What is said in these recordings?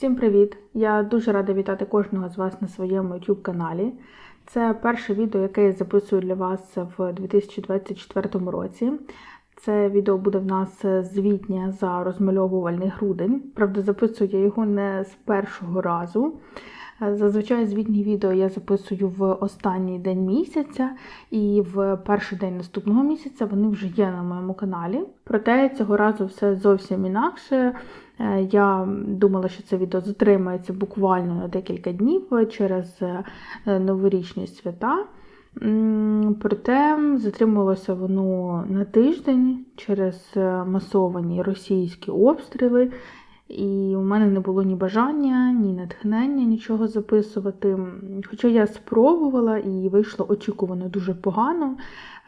Всім привіт! Я дуже рада вітати кожного з вас на своєму YouTube каналі. Це перше відео, яке я записую для вас в 2024 році. Це відео буде в нас звітня за розмальовувальний грудень. Правда, записую я його не з першого разу. Зазвичай звітні відео я записую в останній день місяця, і в перший день наступного місяця вони вже є на моєму каналі. Проте цього разу все зовсім інакше. Е, Я думала, що це відео затримається буквально на декілька днів через е, новорічні свята. Проте затрималося воно на тиждень через е, масовані російські обстріли. І у мене не було ні бажання, ні натхнення нічого записувати. Хоча я спробувала і вийшло очікувано дуже погано,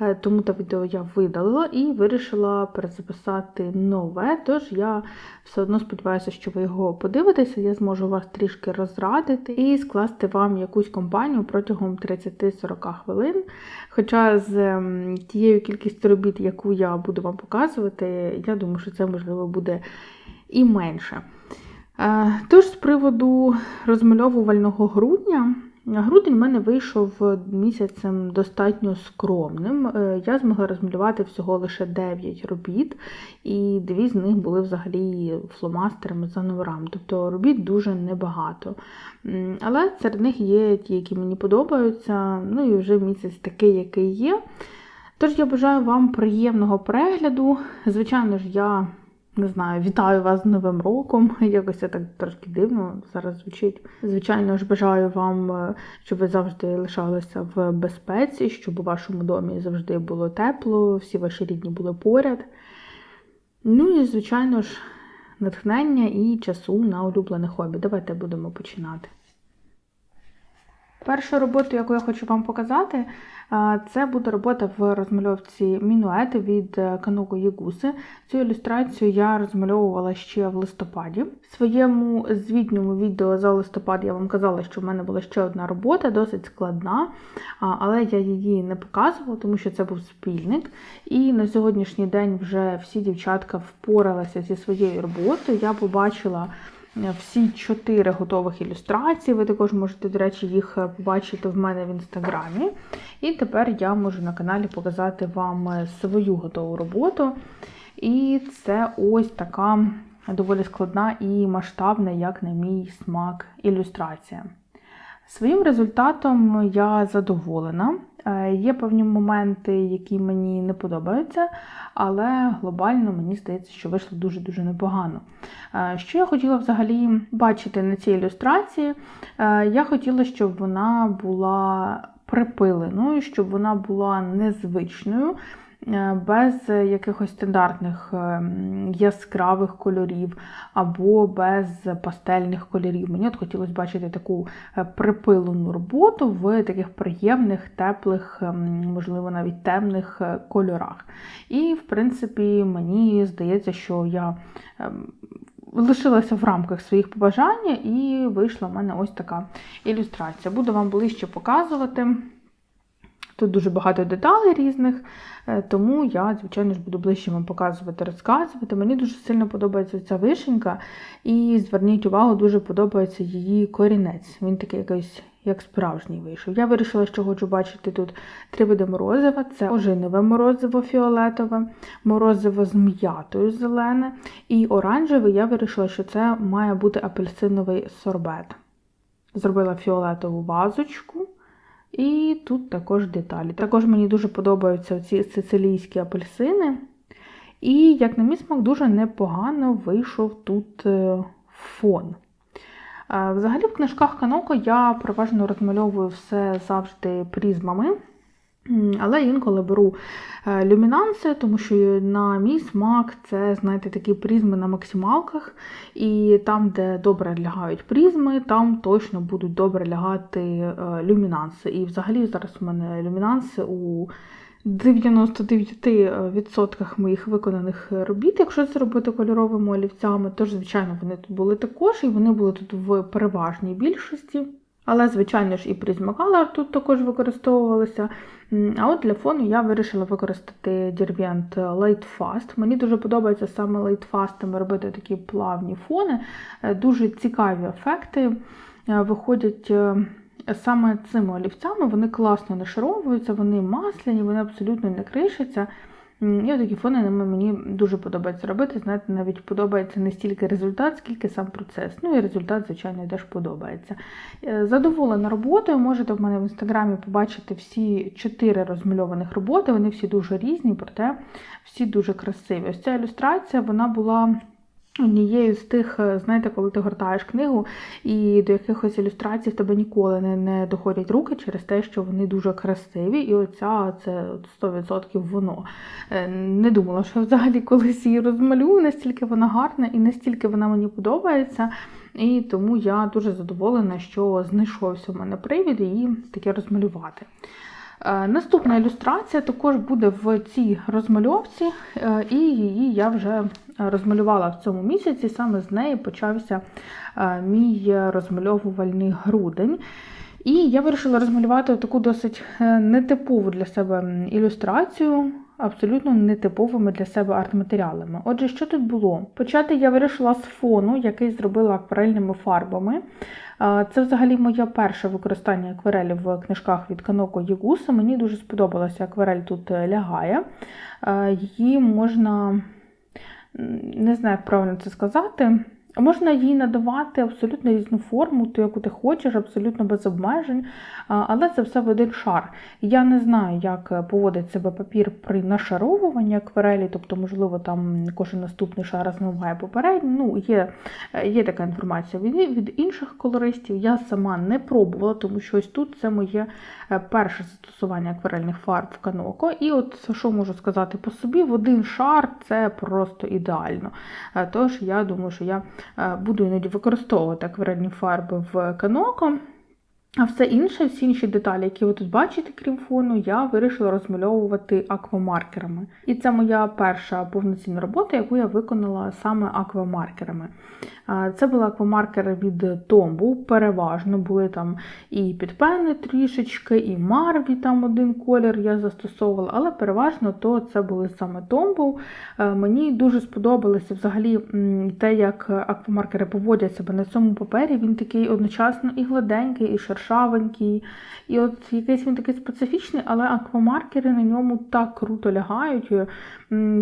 е, тому те відео я видалила і вирішила перезаписати нове. Тож я все одно сподіваюся, що ви його подивитеся, я зможу вас трішки розрадити і скласти вам якусь компанію протягом 30-40 хвилин. Хоча з ем, тією кількістю робіт, яку я буду вам показувати, я думаю, що це можливо буде і менше. Е, Тож, з приводу розмальовувального грудня, грудень в мене вийшов місяцем достатньо скромним. Е, Я змогла розмалювати всього лише 9 робіт, і дві з них були взагалі фломастерами за номерами. Тобто робіт дуже небагато. Але серед них є ті, які мені подобаються. Ну і вже місяць такий, який є. Тож я бажаю вам приємного перегляду. Звичайно ж, я не знаю, вітаю вас з Новим роком. Якось це так трошки дивно зараз звучить. Звичайно ж, бажаю вам, е, щоб ви завжди лишалися в безпеці, щоб у вашому домі завжди було тепло, всі ваші рідні були поряд. Ну і, звичайно ж, натхнення і часу на улюблене хобі. Давайте будемо починати. Першу роботу, яку я хочу вам показати, це буде робота в розмальовці мінуети від Кануко Ягуси. Цю ілюстрацію я розмальовувала ще в листопаді. В своєму звітньому відео за листопад я вам казала, що в мене була ще одна робота, досить складна, але я її не показувала, тому що це був спільник. І на сьогоднішній день вже всі дівчатка впоралися зі своєю роботою. Я побачила всі чотири готових ілюстрації. Ви також можете, до речі, їх побачити в мене в інстаграмі. І тепер я можу на каналі показати вам свою готову роботу. І це ось така доволі складна і масштабна, як на мій смак, ілюстрація. Своїм результатом я задоволена. Е, Є певні моменти, які мені не подобаються, але глобально мені здається, що вийшло дуже-дуже непогано. Е, Що я хотіла взагалі бачити на цій ілюстрації? Е, Я хотіла, щоб вона була припиленою, щоб вона була незвичною. Е, Без якихось стандартних е, яскравих кольорів або без пастельних кольорів. Мені от хотілося бачити таку е, припилену роботу в таких приємних, теплих, можливо, навіть темних е, кольорах. І, в принципі, мені здається, що я лишилася в рамках своїх побажань, і вийшла в мене ось така ілюстрація. Буду вам ближче показувати. Тут дуже багато деталей різних, е, тому я, звичайно ж, буду ближче вам показувати, розказувати. Мені дуже сильно подобається ця вишенька, і зверніть увагу, дуже подобається її корінець. Він такий якийсь як справжній вийшов. Я вирішила, що хочу бачити тут три види морозива: це ожинове морозиво фіолетове, морозиво з м'ятою зелене, і оранжеве. Я вирішила, що це має бути апельсиновий сорбет. Зробила фіолетову вазочку. І тут також деталі. Також мені дуже подобаються ці сицилійські апельсини. І, як на мій смак, дуже непогано вийшов тут е, фон. Е, Взагалі, в книжках Каноко я переважно розмальовую все завжди призмами. Але інколи беру е, люмінанси, тому що на мій смак це, знаєте, такі призми на максималках. І там, де добре лягають призми, там точно будуть добре лягати е, люмінанси. І взагалі зараз у мене люмінанси у 99% моїх виконаних робіт, якщо це робити кольоровими олівцями, тож, звичайно, вони тут були також, і вони були тут в переважній більшості. Але, звичайно ж, і Prismacolor тут також використовувалися. А от для фону я вирішила використати Derwent Light Fast. Мені дуже подобається саме Light Fast робити такі плавні фони, Е, дуже цікаві ефекти е, виходять. е, Саме цими олівцями вони класно нашаровуються, вони масляні, вони абсолютно не кришаться. І такі фони ними мені дуже подобається робити. Знаєте, навіть подобається не стільки результат, скільки сам процес. Ну і результат, звичайно, теж подобається. Е, Задоволена роботою. Можете в мене в інстаграмі побачити всі чотири розмальованих роботи. Вони всі дуже різні, проте всі дуже красиві. Ось ця ілюстрація вона була. Однією з тих, е, знаєте, коли ти гортаєш книгу, і до якихось ілюстрацій в тебе ніколи не, не доходять руки через те, що вони дуже красиві, і оця це 100% воно. Е, Не думала, що взагалі колись її розмалюю, настільки вона гарна і настільки вона мені подобається. І тому я дуже задоволена, що знайшовся в мене привід її таке розмалювати. Е, Наступна ілюстрація також буде в цій розмальовці, е, і її я вже розмалювала в цьому місяці. Саме з неї почався е, мій розмальовувальний грудень. І я вирішила розмалювати таку досить нетипову для себе ілюстрацію, абсолютно нетиповими для себе арт-матеріалами. Отже, що тут було? Почати я вирішила з фону, який зробила акварельними фарбами. Це взагалі моє перше використання акварелі в книжках від Каноко Єгуса. Мені дуже сподобалася акварель тут е, лягає. Е, Її можна, не знаю, як правильно це сказати. Можна їй надавати абсолютно різну форму, ту, яку ти хочеш, абсолютно без обмежень, але це все в один шар. Я не знаю, як поводить себе папір при нашаровуванні акварелі, тобто, можливо, там кожен наступний шар змиває попередній. Ну, є, є така інформація від, від інших колористів. Я сама не пробувала, тому що ось тут це моє е, перше застосування акварельних фарб в каноко. І от що можу сказати по собі, в один шар це просто ідеально. Е, Тож я думаю, що я буду іноді використовувати акварельні фарби в каноко. А все інше, всі інші деталі, які ви тут бачите, крім фону, я вирішила розмальовувати аквамаркерами. І це моя перша повноцінна робота, яку я виконала саме аквамаркерами. Це були аквамаркери від Томбу, переважно були там і підпени трішечки, і Марві там один колір я застосовувала, але переважно то це були саме Томбу. Мені дуже сподобалося взагалі те, як аквамаркери поводять себе на цьому папері. Він такий одночасно і гладенький, і шершавенький. І от якийсь він такий специфічний, але аквамаркери на ньому так круто лягають.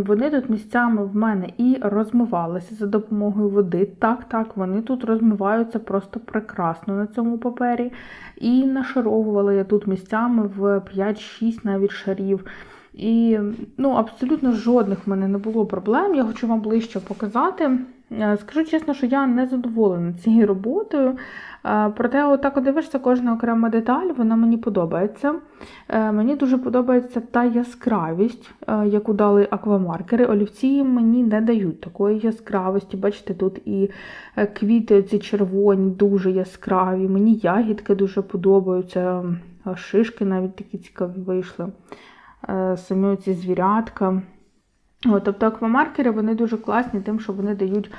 Вони тут місцями в мене і розмивалися за допомогою води. Так, так, вони тут розмиваються просто прекрасно на цьому папері. І нашаровувала я тут місцями в 5-6 навіть шарів. І ну, абсолютно жодних в мене не було проблем. Я хочу вам ближче показати. Е, Скажу чесно, що я не задоволена цією роботою. Е, Проте, отак от дивишся, кожна окрема деталь, вона мені подобається. Е, Мені дуже подобається та яскравість, е, яку дали аквамаркери. Олівці мені не дають такої яскравості. Бачите, тут і квіти ці червоні, дуже яскраві. Мені ягідки дуже подобаються, шишки навіть такі цікаві вийшли. Самі ці звірятка. Тобто аквамаркери вони дуже класні, тим, що вони дають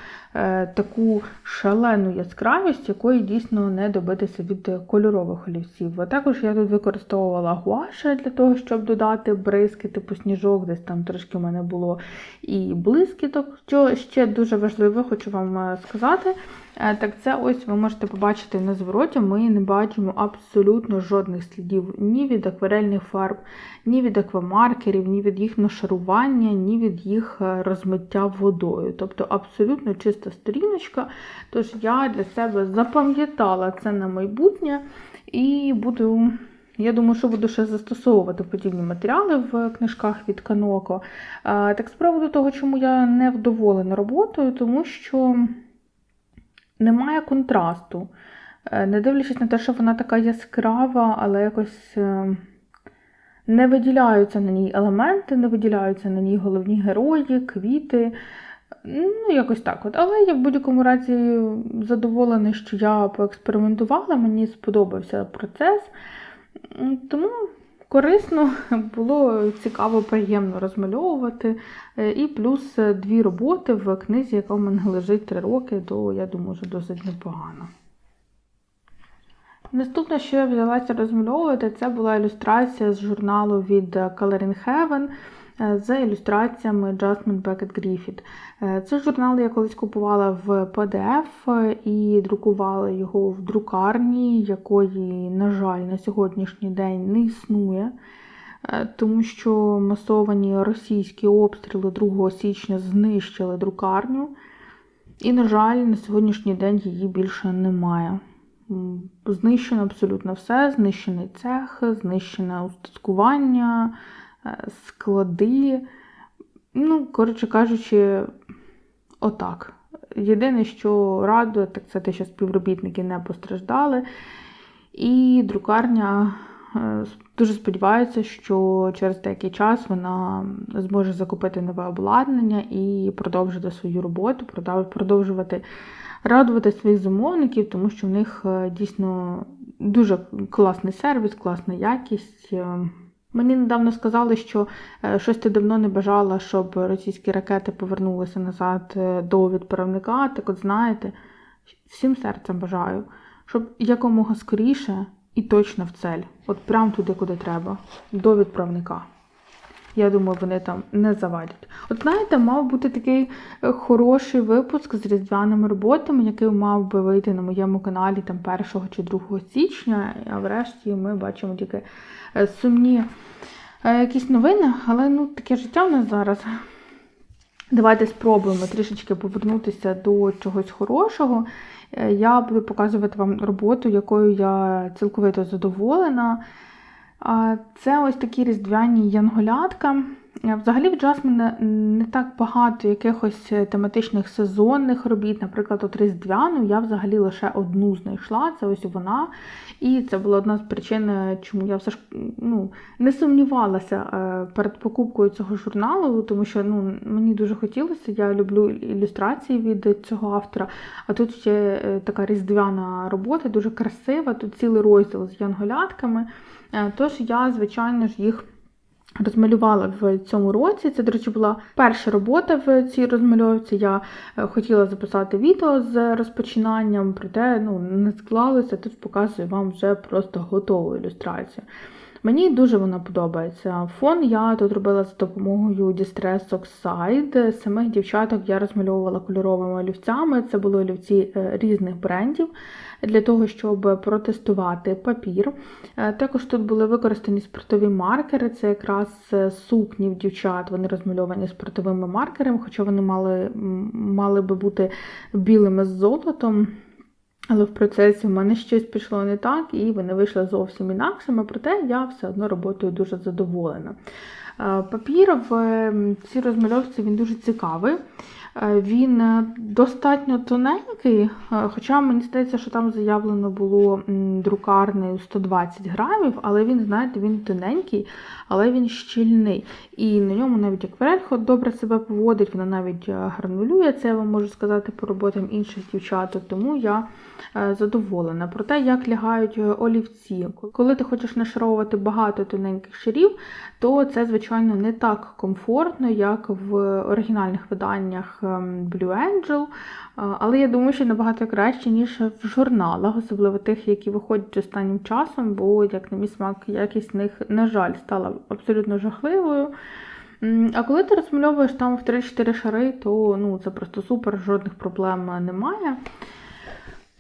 таку шалену яскравість, якої дійсно не добитися від кольорових олівців. А також я тут використовувала гуаші для того, щоб додати бризки, типу сніжок, десь там трошки в мене було і блискіток. Що ще дуже важливо, хочу вам е, сказати. Е, Так це ось ви можете побачити на звороті, ми не бачимо абсолютно жодних слідів ні від акварельних фарб, ні від аквамаркерів, ні від їх нашарування, ні від їх е, розмиття водою. Тобто абсолютно чиста сторіночка. Тож я для себе запам'ятала це на майбутнє і буду. Я думаю, що буду ще застосовувати подібні матеріали в книжках від Каноко. Так з приводу того, чому я не вдоволена роботою, тому що немає контрасту. Е, Не дивлячись на те, що вона така яскрава, але якось е, не виділяються на ній елементи, не виділяються на ній головні герої, квіти. Ну, якось так от. Але я в будь-якому разі задоволена, що я поекспериментувала, мені сподобався процес. Тому корисно було цікаво, приємно розмальовувати. Е, І плюс е, дві роботи в книзі, яка в мене лежить три роки, то я думаю, що досить непогано. Наступне, що я взялася розмальовувати, це була ілюстрація з журналу від Coloring Heaven е, з ілюстраціями Jasmine Beckett Griffith. Е, Це журнал я колись купувала в PDF і друкувала його в друкарні, якої, на жаль, на сьогоднішній день не існує. Е, Тому що масовані російські обстріли 2 січня знищили друкарню. І, на жаль, на сьогоднішній день її більше немає. Знищено абсолютно все, знищений цех, знищене устаткування, е, склади. Ну, коротше кажучи, отак. Єдине, що радує, так це те, що співробітники не постраждали. І друкарня е, дуже сподівається, що через деякий час вона зможе закупити нове обладнання і продовжити свою роботу, продовжувати радувати своїх замовників, тому що в них е, дійсно дуже класний сервіс, класна якість. Мені недавно сказали, що е, щось ти давно не бажала, щоб російські ракети повернулися назад е, до відправника. Так от знаєте, всім серцем бажаю, щоб якомога скоріше і точно в цель. От прям туди, куди треба, до відправника. Я думаю, вони там не завадять. От знаєте, мав бути такий е, хороший випуск з різдвяними роботами, який мав би вийти на моєму каналі там 1 чи 2 січня, а врешті ми бачимо тільки е, сумні е, якісь новини, але ну таке життя в нас зараз. Давайте спробуємо трішечки повернутися до чогось хорошого. Я буду показувати вам роботу, якою я цілковито задоволена. Це ось такі різдвяні янголятка. Е, Взагалі в Джасміна не так багато якихось тематичних сезонних робіт. Наприклад, от різдвяну я взагалі лише одну знайшла, це ось вона. І це була одна з причин, е, чому я все ж ну, не сумнівалася е, перед покупкою цього журналу, тому що ну, мені дуже хотілося, я люблю ілюстрації від цього автора. А тут ще е, така різдвяна робота, дуже красива, тут цілий розділ з янголятками. Е, Тож я, звичайно ж, їх розмалювала в цьому році. Це, до речі, була перша робота в цій розмальовці. Я е, хотіла записати відео з розпочинанням, проте ну, не склалося. Тут показую вам вже просто готову ілюстрацію. Мені дуже вона подобається. Фон я тут робила за допомогою Distress Oxide. Самих дівчаток я розмальовувала кольоровими олівцями. Це були олівці е, різних брендів для того, щоб протестувати папір. Е, Також тут були використані спиртові маркери. Це якраз е, сукні в дівчат. Вони розмальовані спиртовими маркерами, хоча вони мали, мали би бути білими з золотом. Але в процесі в мене щось пішло не так, і вони вийшли зовсім інакшими, проте я все одно роботою дуже задоволена. Е, Папір в ем, цій розмальовці він дуже цікавий. Е, Він е, достатньо тоненький, хоча мені здається, що там заявлено було друкарнею 120 грамів, але він, знаєте, він тоненький, але він щільний. І на ньому навіть акварель добре себе поводить, вона навіть гранулює, це я вам можу сказати по роботам інших дівчаток, тому я задоволена. Про те, як лягають е, олівці. Коли ти хочеш нашаровувати багато тоненьких шарів, то це, звичайно, не так комфортно, як в оригінальних виданнях ем, Blue Angel. Е, Але я думаю, що набагато краще, ніж в журналах, особливо тих, які виходять останнім часом, бо, як на мій смак, якість них, на жаль, стала абсолютно жахливою. А коли ти розмальовуєш там в 3-4 шари, то ну, це просто супер, жодних проблем немає.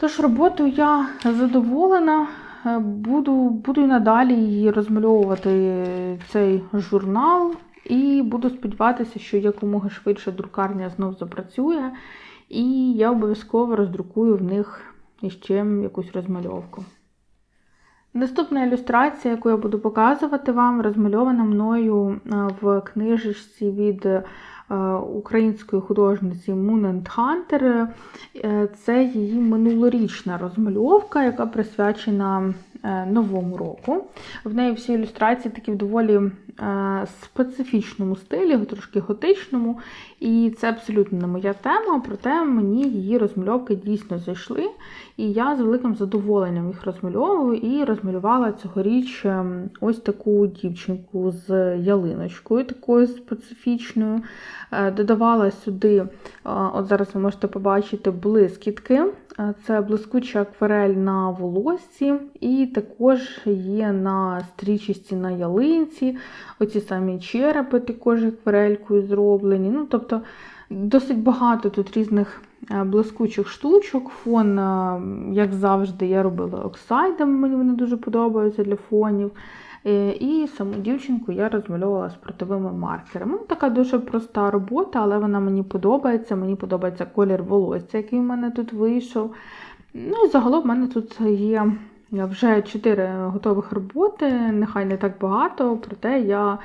Тож роботою я задоволена. Е, Буду, буду і надалі її розмальовувати цей журнал, і буду сподіватися, що якомога швидше друкарня знов запрацює, і я обов'язково роздрукую в них іще якусь розмальовку. Наступна ілюстрація, яку я буду показувати вам, розмальована мною е, в книжечці від е, української художниці Moon Hunter. Е, Це її минулорічна розмальовка, яка присвячена е, новому року. В неї всі ілюстрації такі доволі е, специфічному стилі, трошки готичному. І це абсолютно не моя тема, проте мені її розмальовки дійсно зайшли. І я з великим задоволенням їх розмальовую і розмалювала цьогоріч ем, ось таку дівчинку з ялиночкою, такою специфічною. Е, Додавала сюди, е, от зараз ви можете побачити блискітки. Е, Це блискуча акварель на волоссі, і також є на стрічісті на ялинці. Оці самі черепи також акварелькою зроблені. Ну, тобто досить багато тут різних е, блискучих штучок. Фон, е, як завжди, я робила оксайдом, мені вони дуже подобаються для фонів. Е, І саму дівчинку я розмальовувала спортовими маркерами. Ну, така дуже проста робота, але вона мені подобається. Мені подобається колір волосся, який в мене тут вийшов. Ну і загалом в мене тут є вже 4 готових роботи, нехай не так багато, проте я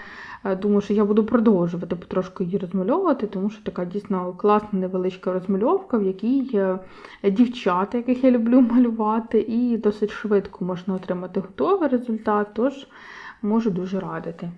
е, думаю, що я буду продовжувати потрошку її розмальовувати, тому що така дійсно класна невеличка розмальовка, в якій дівчата, яких я люблю малювати, і досить швидко можна отримати готовий результат, тож можу дуже радити.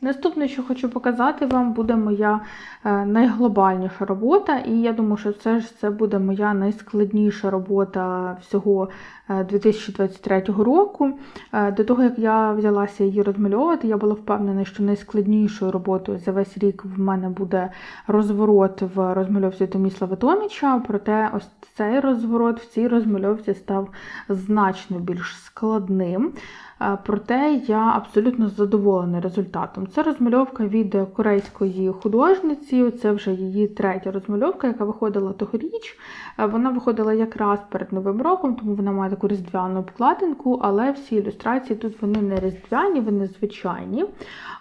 Наступне, що хочу показати вам, буде моя е, найглобальніша робота, і я думаю, що це ж це буде моя найскладніша робота всього е, 2023 року. Е, До того, як я взялася її розмальовувати, я була впевнена, що найскладнішою роботою за весь рік в мене буде розворот в розмальовці Томіслава Томіча, проте ось цей розворот в цій розмальовці став значно більш складним. Е, Проте я абсолютно задоволена результатом. Це розмальовка від корейської художниці. Це вже її третя розмальовка, яка виходила тогоріч. Е, Вона виходила якраз перед Новим роком, тому вона має таку різдвяну обкладинку, але всі ілюстрації тут вони не різдвяні, вони звичайні.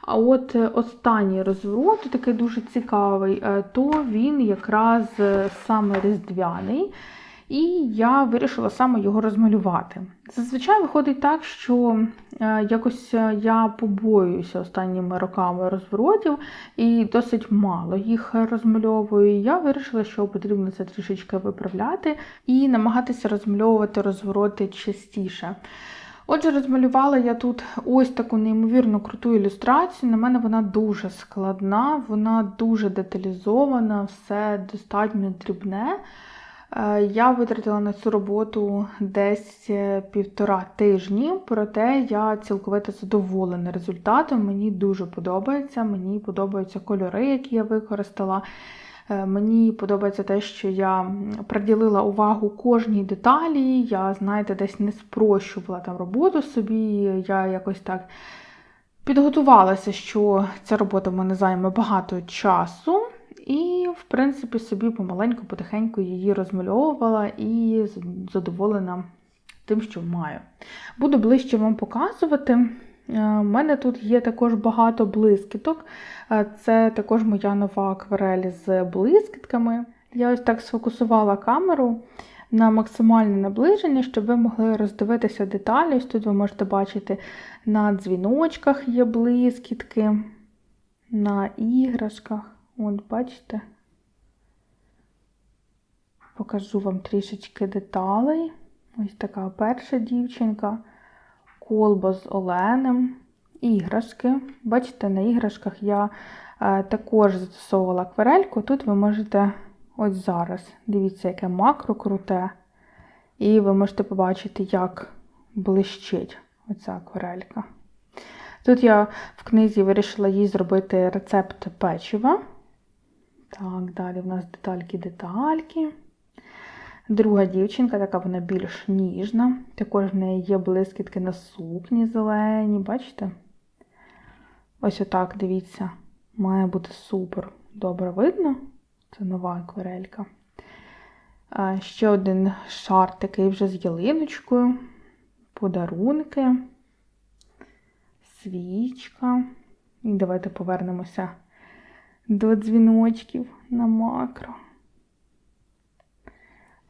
А от е, останній розворот, такий дуже цікавий, то він якраз саме різдвяний. І я вирішила саме його розмалювати. Зазвичай виходить так, що е, якось е, я побоююся останніми роками розворотів і досить мало їх розмальовую. Я вирішила, що потрібно це трішечки виправляти і намагатися розмальовувати розвороти частіше. Отже, розмалювала я тут ось таку неймовірно круту ілюстрацію. На мене вона дуже складна, вона дуже деталізована, все достатньо дрібне. Е, Я витратила на цю роботу десь е, півтора тижні, проте я цілковито задоволена результатом. Мені дуже подобається. Мені подобаються кольори, які я використала. Е, Мені подобається те, що я приділила увагу кожній деталі. Я, знаєте, десь не спрощувала там роботу собі. Я якось так підготувалася, що ця робота в мене займе багато часу. І, в принципі, собі помаленьку, потихеньку її розмальовувала і задоволена тим, що маю. Буду ближче вам показувати. У мене тут є також багато блискіток. Е, Це також моя нова акварель з блискітками. Я ось так сфокусувала камеру на максимальне наближення, щоб ви могли роздивитися деталі. Ось тут ви можете бачити на дзвіночках є блискітки, на іграшках. От, бачите? Покажу вам трішечки деталей. Ось така перша дівчинка, колба з оленем, іграшки. Бачите, на іграшках я е, також застосовувала акварельку. Тут ви можете ось зараз, дивіться, яке макро круте. І ви можете побачити, як блищить оця акварелька. Тут я в книзі вирішила їй зробити рецепт печива. Так, далі в нас детальки-детальки. Друга дівчинка, така вона більш ніжна. Також в неї є блискітки на сукні зелені, бачите? Ось отак, дивіться, має бути супер добре видно. Це нова акварелька. Ще один шар такий вже з ялиночкою, подарунки, свічка. І давайте повернемося до дзвіночків на макро.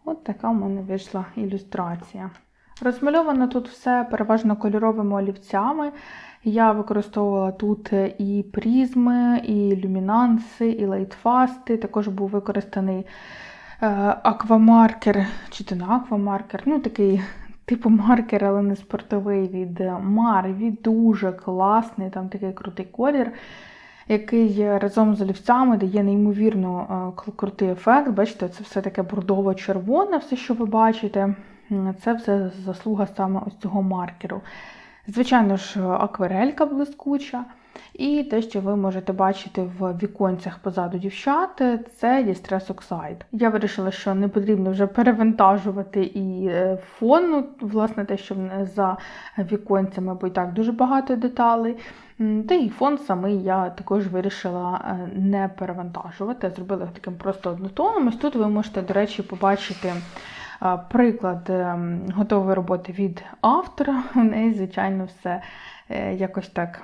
От така в мене вийшла ілюстрація. Розмальовано тут все переважно кольоровими олівцями. Я використовувала тут і призми, і люмінанси, і лейтфасти. Також був використаний е, аквамаркер, чи то не аквамаркер, ну такий типу маркер, але не спортовий від Марві. Дуже класний, там такий крутий колір який разом з олівцями дає неймовірно е, крутий ефект. Бачите, це все таке бордово-червоне, все, що ви бачите. Це все заслуга саме ось цього маркеру. Звичайно ж, акварелька блискуча. І те, що ви можете бачити в віконцях позаду дівчат, це Distress Oxide. Я вирішила, що не потрібно вже перевантажувати і е, фон, ну, власне, те, що за віконцями, бо і так дуже багато деталей. Та і фон самий я також вирішила е, не перевантажувати. Зробила таким просто однотонним. Ось тут ви можете, до речі, побачити е, приклад ем, готової роботи від автора. У неї, звичайно, все е, якось так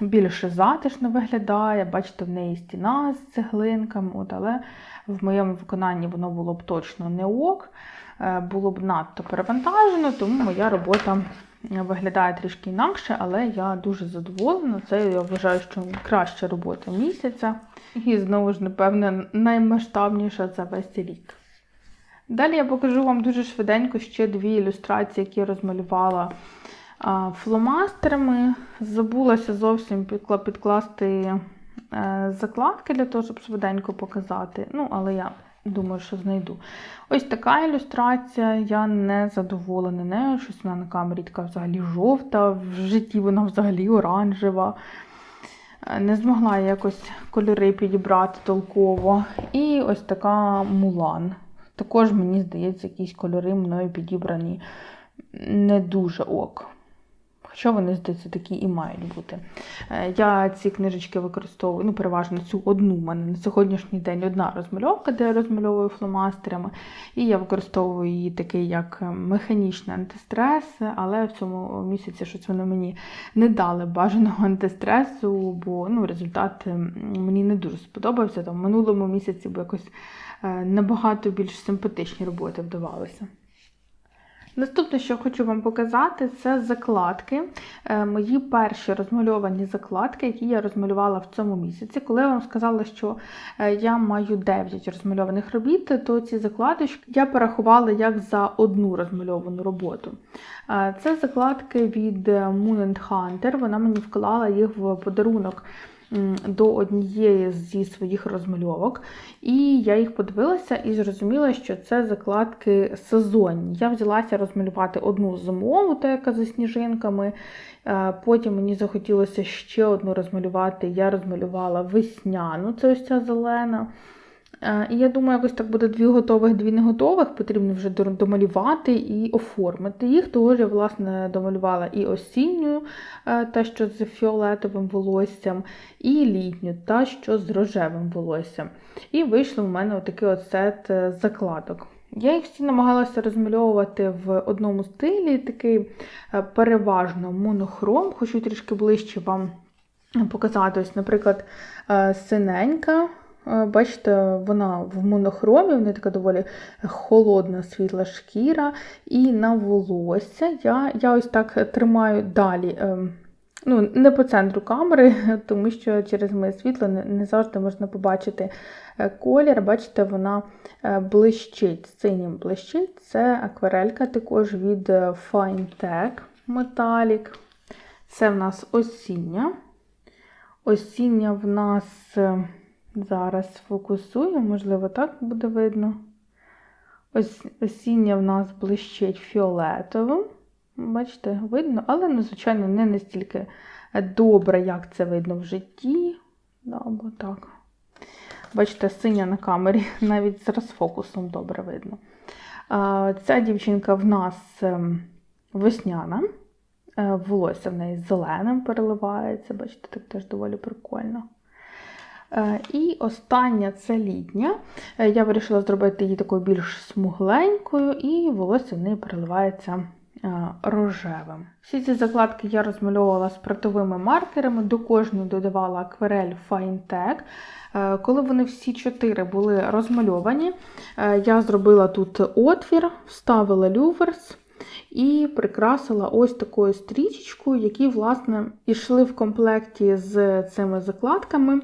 більше затишно виглядає. Бачите, в неї стіна з цеглинками, от, але в моєму виконанні воно було б точно не ок, е, було б надто перевантажено, тому моя робота е, виглядає трішки інакше, але я дуже задоволена. Це я вважаю, що краща робота місяця. І знову ж, напевне, наймасштабніша за весь рік. Далі я покажу вам дуже швиденько ще дві ілюстрації, які я розмалювала фломастерами. Забулася зовсім підкласти е, закладки для того, щоб швиденько показати. Ну, але я думаю, що знайду. Ось така ілюстрація, я не задоволена нею. Щось вона на камері така взагалі жовта, в житті вона взагалі оранжева. Е, Не змогла якось кольори підібрати толково. І ось така мулан. Також, мені здається, якісь кольори мною підібрані не дуже ок. Хоча вони, здається, такі і мають бути. Е, Я ці книжечки використовую, ну, переважно цю одну в мене на сьогоднішній день одна розмальовка, де я розмальовую фломастерами. І я використовую її такий як механічний антистрес, але в цьому місяці щось вони мені не дали бажаного антистресу, бо ну, результат мені не дуже сподобався. Там, в минулому місяці бо якось е, набагато більш симпатичні роботи вдавалися. Наступне, що хочу вам показати, це закладки. Е, Мої перші розмальовані закладки, які я розмалювала в цьому місяці. Коли я вам сказала, що е, я маю 9 розмальованих робіт, то ці закладочки я порахувала як за одну розмальовану роботу. Е, Це закладки від Moon and Hunter. Вона мені вклала їх в подарунок до однієї зі своїх розмальовок. І я їх подивилася і зрозуміла, що це закладки сезонні. Я взялася розмалювати одну зимову, та яка за сніжинками. Е, Потім мені захотілося ще одну розмалювати. Я розмалювала весняну, це ось ця зелена. Е, І я думаю, якось так буде дві готових, дві не готових. Потрібно вже домалювати і оформити їх. Того ж я, власне, домалювала і осінню, е, та, що з фіолетовим волоссям, і літню, та, що з рожевим волоссям. І вийшло в мене отакий от сет е, закладок. Я їх всі намагалася розмальовувати в одному стилі, такий переважно монохром. Хочу трішки ближче вам показати. Ось, наприклад, синенька. Бачите, вона в монохромі, в неї така доволі холодна світла шкіра. І на волосся я, я ось так тримаю далі. ем, Ну, не по центру камери, тому що через моє світло не, не завжди можна побачити е, колір. Бачите, вона е, блищить, синім блищить. Це акварелька також від е, Fine Tech Metallic. Це в нас осіння. Осіння в нас зараз фокусую, можливо, так буде видно. Ось осіння в нас блищить фіолетовим. Бачите, видно, але, ну, звичайно, не настільки добре, як це видно в житті. Да, так. Бачите, синя на камері, навіть з розфокусом добре видно. Ця дівчинка в нас ем, весняна. Е, Волосся в неї зеленим переливається, бачите, так теж доволі прикольно. Е, І остання це літня. Е, Я вирішила зробити її такою більш смугленькою, і волосся в неї переливається е, рожевим. Всі ці закладки я розмальовувала спиртовими маркерами, до кожної додавала акварель Fine Tech. Коли вони всі чотири були розмальовані, я зробила тут отвір, вставила люверс. І прикрасила ось такою стрічечкою, які, власне, йшли в комплекті з цими закладками.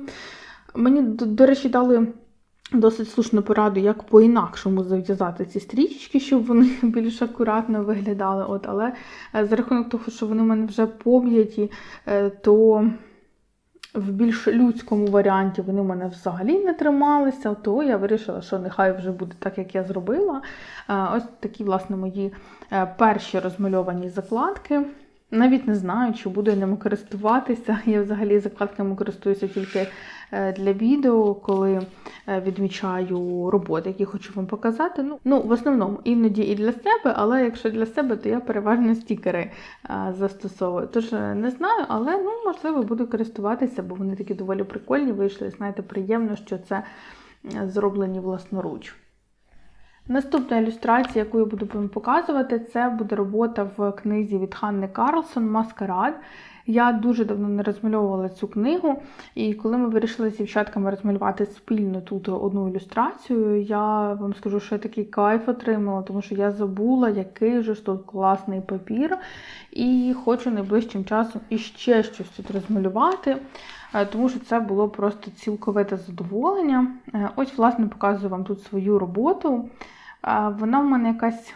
Мені, до, речі, дали досить слушну пораду, як по-інакшому зав'язати ці стрічечки, щоб вони більш акуратно виглядали. От, але е, за рахунок того, що вони в мене вже пом'яті, е, то в більш людському варіанті вони в мене взагалі не трималися, то я вирішила, що нехай вже буде так, як я зробила. Е, Ось такі, власне, мої перші розмальовані закладки. Навіть не знаю, чи буду я ними користуватися. Я взагалі закладками користуюся тільки е, для відео, коли е, відмічаю роботи, які хочу вам показати. Ну, ну в основному іноді і для себе, але якщо для себе, то я переважно стікери е, застосовую. Тож не знаю, але ну, можливо буду користуватися, бо вони такі доволі прикольні вийшли. Знаєте, приємно, що це зроблені власноруч. Наступна ілюстрація, яку я буду вам показувати, це буде робота в книзі від Ханни Карлсон Маскарад. Я дуже давно не розмальовувала цю книгу, і коли ми вирішили з дівчатками розмалювати спільно тут одну ілюстрацію, я вам скажу, що я такий кайф отримала, тому що я забула, який же ж тут класний папір, і хочу найближчим часом іще щось тут розмалювати. Е, тому що це було просто цілковите задоволення. Е, ось, власне, показую вам тут свою роботу. Е, вона в мене якась,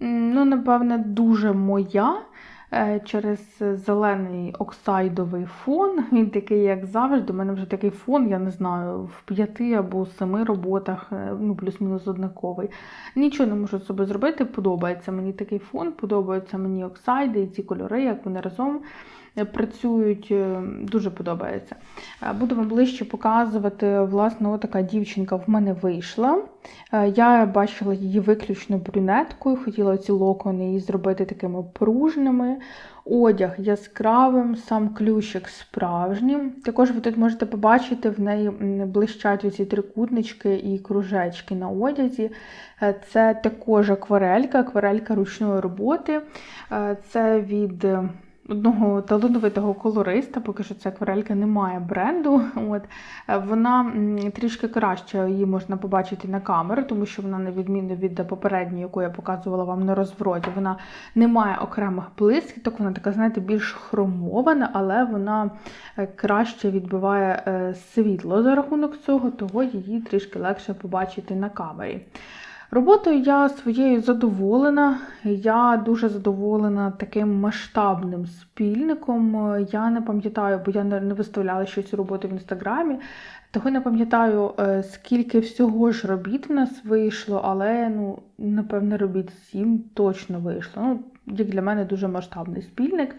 ну, напевне, дуже моя. Через зелений оксайдовий фон. Він такий, як завжди. У мене вже такий фон, я не знаю, в п'яти або семи роботах, ну, плюс-мінус однаковий. Нічого не можу з зробити. Подобається мені такий фон, подобаються мені оксайди і ці кольори, як вони разом працюють, е, дуже подобається. Е, буду вам ближче показувати, власне, отака дівчинка в мене вийшла. Е, я бачила її виключно брюнеткою, хотіла ці локони її зробити такими пружними. Одяг яскравим, сам ключик справжнім. Також ви тут можете побачити, в неї блищать оці трикутнички і кружечки на одязі. Це також акварелька, акварелька ручної роботи. Це від одного талановитого колориста, поки що це акварелька немає бренду. От. Вона трішки краще її можна побачити на камеру, тому що вона, на відміну від попередньої, яку я показувала вам на розвроді, вона не має окремих блискіток, вона така, знаєте, більш хромована, але вона е, краще відбиває е, світло за рахунок цього, того її трішки легше побачити на камері. Роботою я своєю задоволена. Я дуже задоволена таким масштабним спільником. Я не пам'ятаю, бо я не виставляла щось роботи в інстаграмі. Того не пам'ятаю, е, скільки всього ж робіт в нас вийшло, але, ну, напевне, робіт сім точно вийшло. Ну, Як для мене дуже масштабний спільник.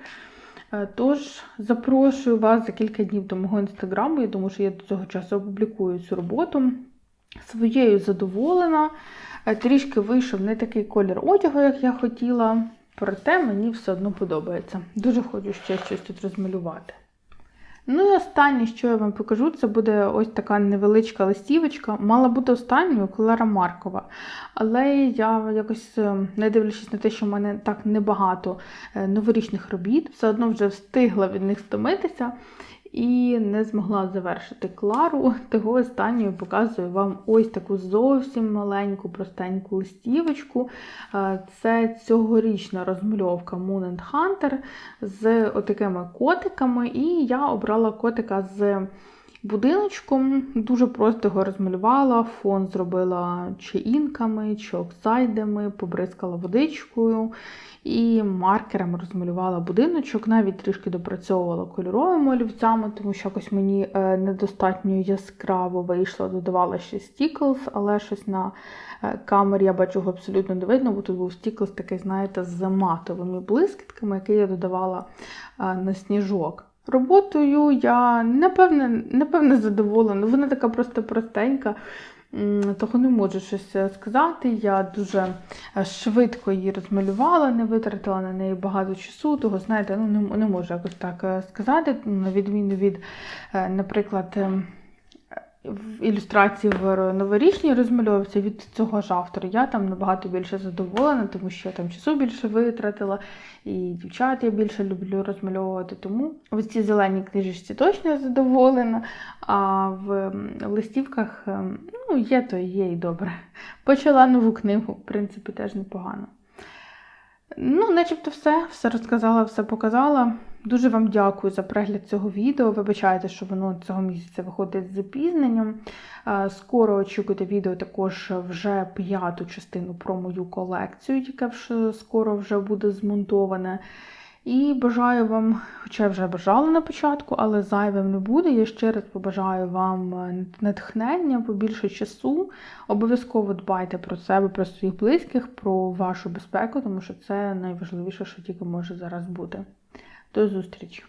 Е, тож, запрошую вас за кілька днів до мого інстаграму. Я думаю, що я до цього часу опублікую цю роботу. Своєю задоволена. Е, трішки вийшов не такий колір одягу, як я хотіла, проте мені все одно подобається. Дуже хочу ще щось тут розмалювати. Ну і останнє, що я вам покажу, це буде ось така невеличка листівочка. Мала бути останньою Клара Маркова. Але я якось, е, не дивлячись на те, що в мене так небагато е, новорічних робіт, все одно вже встигла від них стомитися і не змогла завершити клару. Того останньою показую вам ось таку зовсім маленьку, простеньку листівочку. Це цьогорічна розмальовка Moon and Hunter з отакими котиками, і я обрала котика з. Будиночком дуже просто його розмалювала, фон зробила чи інками, чи оксайдами, побризкала водичкою і маркером розмалювала будиночок, навіть трішки допрацьовувала кольоровими олівцями, тому що якось мені е, недостатньо яскраво вийшло, додавала ще стіклс, але щось на е, камері я бачу його абсолютно не видно, бо тут був стіклс такий, знаєте, з матовими блискітками, який я додавала е, на сніжок. Роботою я напевне, напевне задоволена. Вона така просто простенька. Того не можу щось е, сказати. Я дуже е, швидко її розмалювала, не витратила на неї багато часу, того, знаєте, ну не, можу якось так е, сказати, на відміну від, наприклад, ем, в ілюстрації в новорічній розмальовці від цього ж автора. Я там набагато більше задоволена, тому що я там часу більше витратила, і дівчат я більше люблю розмальовувати. Тому в цій зеленій книжечці точно задоволена. А в листівках ем, ну, є, то є і добре. Почала нову книгу, в принципі, теж непогано. Ну, начебто все, все розказала, все показала. Дуже вам дякую за перегляд цього відео. Вибачайте, що воно цього місяця виходить з запізненням. Скоро очікуйте відео також вже п'яту частину про мою колекцію, яка скоро вже буде змонтоване. І бажаю вам, хоча вже бажала на початку, але зайвим не буде. Я ще раз побажаю вам е, натхнення, побільше часу. Обов'язково дбайте про себе, про своїх близьких, про вашу безпеку, тому що це найважливіше, що тільки може зараз бути. До зустрічі!